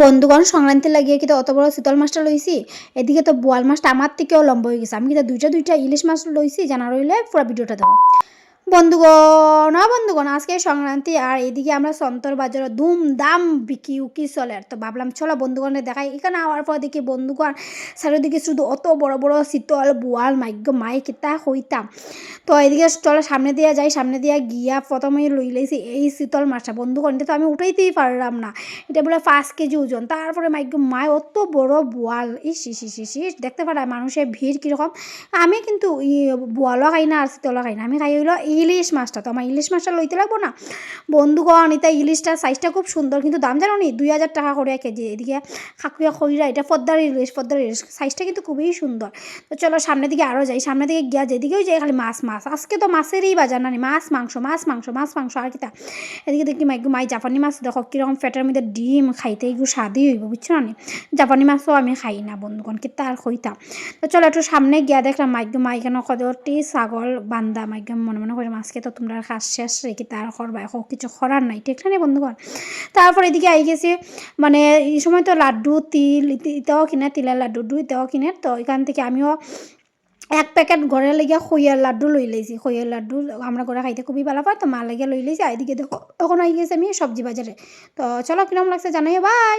বন্ধুগণ সংক্রান্তি লাগিয়ে কিন্তু অত বড় শীতল মাছটা লইছি এদিকে তো বোয়াল মাছটা আমার থেকেও লম্বা হয়ে গেছে। আমি কিন্তু দুইটা দুইটা ইলিশ মাছ লইছি জানা রইলে পুরো ভিডিওটা দেখো বন্ধুগণ বন্ধুগণ, আজকে সংক্রান্তি আর এদিকে আমরা সন্তর বাজারে ধুম দাম বিকি উকি চলে। আর তো ভাবলাম, চলো বন্ধুগণে দেখাই। এখানে আওয়ার পর দেখি বন্ধুগণ, চারিদিকে শুধু অত বড় বড় শীতল বোয়াল। মাইগ্য মাই, কিতা হইতাম। তো এদিকে চলো, সামনে দিয়ে যাই। সামনে দিয়ে গিয়া প্রথমে লই লাইছি এই শীতল মাছটা। বন্ধুগণ, এটা তো আমি উঠাইতেই পারলাম না। এটা বলে পাঁচ কেজি ওজন। তারপরে মাইগ্য মায় অত বড় বোয়াল। ইস ইস ইস দেখতে পারা মানুষের ভিড় কীরকম। আমি কিন্তু বোয়ালও খাই না আর শীতলও খাই না। আমি খাই হইল ইলিশ মাছটা তো আমার ইলিশ মাছটা লইতে লাগবো না বন্ধুগণ এটা ইলিশটার সাইজটা খুব সুন্দর কিন্তু দাম জানো নি দুই হাজার টাকা করে কেজি এদিকে খাকুয়া খইরা এটা পদ্মার ইলিশ পদ্মার ইলিশ সাইজটা কিন্তু খুবই সুন্দর তো চলো সামনের দিকে আরও যাই সামনের দিকে গিয়া যেদিকেও যাই খালি মাছ মাছ আজকে তো মাছেরই বাজার না মাছ মাংস মাছ মাংস মাছ মাংস আর কিতা এদিকে দেখি মাই মাই জাপানি মাছ দেখো কীরকম ফ্যাটের মধ্যে ডিম খাইতে এগুলো স্বাদই হইব বুঝছ না? জাপানি মাছও আমি খাই না বন্ধুগণ কিতা আর খইতাম তো চলো একটু সামনে গিয়া দেখলাম মাইক মাইকেন কদরটি ছাগল বান্দা মাইক মনে মনে করে মাছকে তো তোমরা খাস শেষ রেখে তার করবা? এখন কিছু করার নাই, ঠিক না বন্ধুগণ? তারপর এদিকে আই গেছে মানে এই সময় তো লাড্ডু, তিল ইতি- ইতাও কিনে, তিলের লাড্ডু দু ইতাও কিনে, তো এখান থেকে আমিও এক প্যাকেট ঘরে লেগে খইয়ার লাড্ডু লই লাইছি খইয়ার লাড্ডু আমরা ঘরে খাইতে খুবই ভালো পাই তো মা লেগে লই লাইছি আর এদিকে দেখো এখন আই গেছে আমি সবজি বাজারে। তো চলো কিরম লাগছে জানাই বাই!